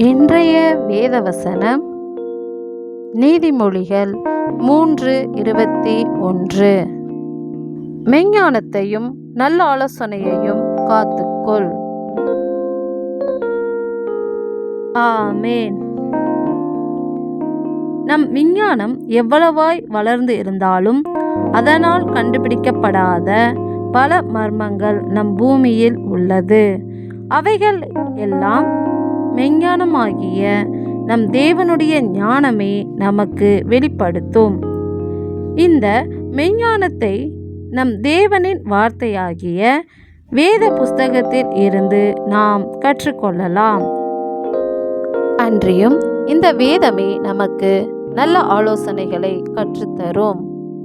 இன்றைய வேதவசனம் நீதிமொழிகள் மூன்று இருபத்தி ஒன்று. மெஞ்ஞானத்தையும் நல்ல ஆலோசனையையும் காத்துக்கொள். ஆமேன். நம் விஞ்ஞானம் எவ்வளவாய் வளர்ந்து இருந்தாலும் அதனால் கண்டுபிடிக்கப்படாத பல மர்மங்கள் நம் பூமியில் உள்ளது. அவைகள் எல்லாம் மெஞ்ஞானமாகிய நம் தேவனுடைய ஞானமே நமக்கு வெளிப்படுத்தும். இந்த மெஞ்ஞானத்தை நம் தேவனின் வார்த்தையாகிய வேத புஸ்தகத்தில் இருந்து நாம் கற்றுக்கொள்ளலாம். அன்றியும் இந்த வேதமே நமக்கு நல்ல ஆலோசனைகளை கற்றுத்தரும்.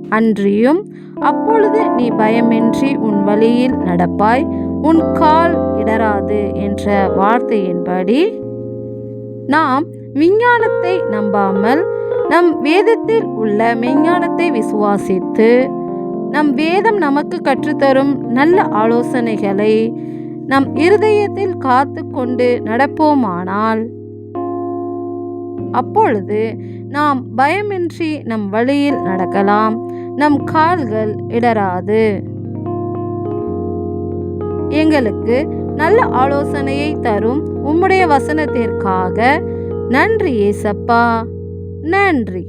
அன்றியும் அப்பொழுது நீ பயமின்றி உன் வழியில் நடப்பாய் உன் கால் இடராது என்ற வார்த்தையின்படி நாம் விஞ்ஞானத்தை நம்பாமல் நம் வேதத்தில் உள்ள மெஞ்ஞானத்தை விசுவாசித்து நம் வேதம் நமக்கு கற்றுத்தரும் நல்ல ஆலோசனைகளை நம் இருதயத்தில் காத்து கொண்டு நடப்போமானால் அப்பொழுது நாம் பயமின்றி நம் வழியில் நடக்கலாம். நம் கால்கள் இடராது எங்களுக்கு நல்ல ஆலோசனையை தரும் உம்முடைய வசனத்திற்காக. நன்றி ஏசப்பா. நன்றி.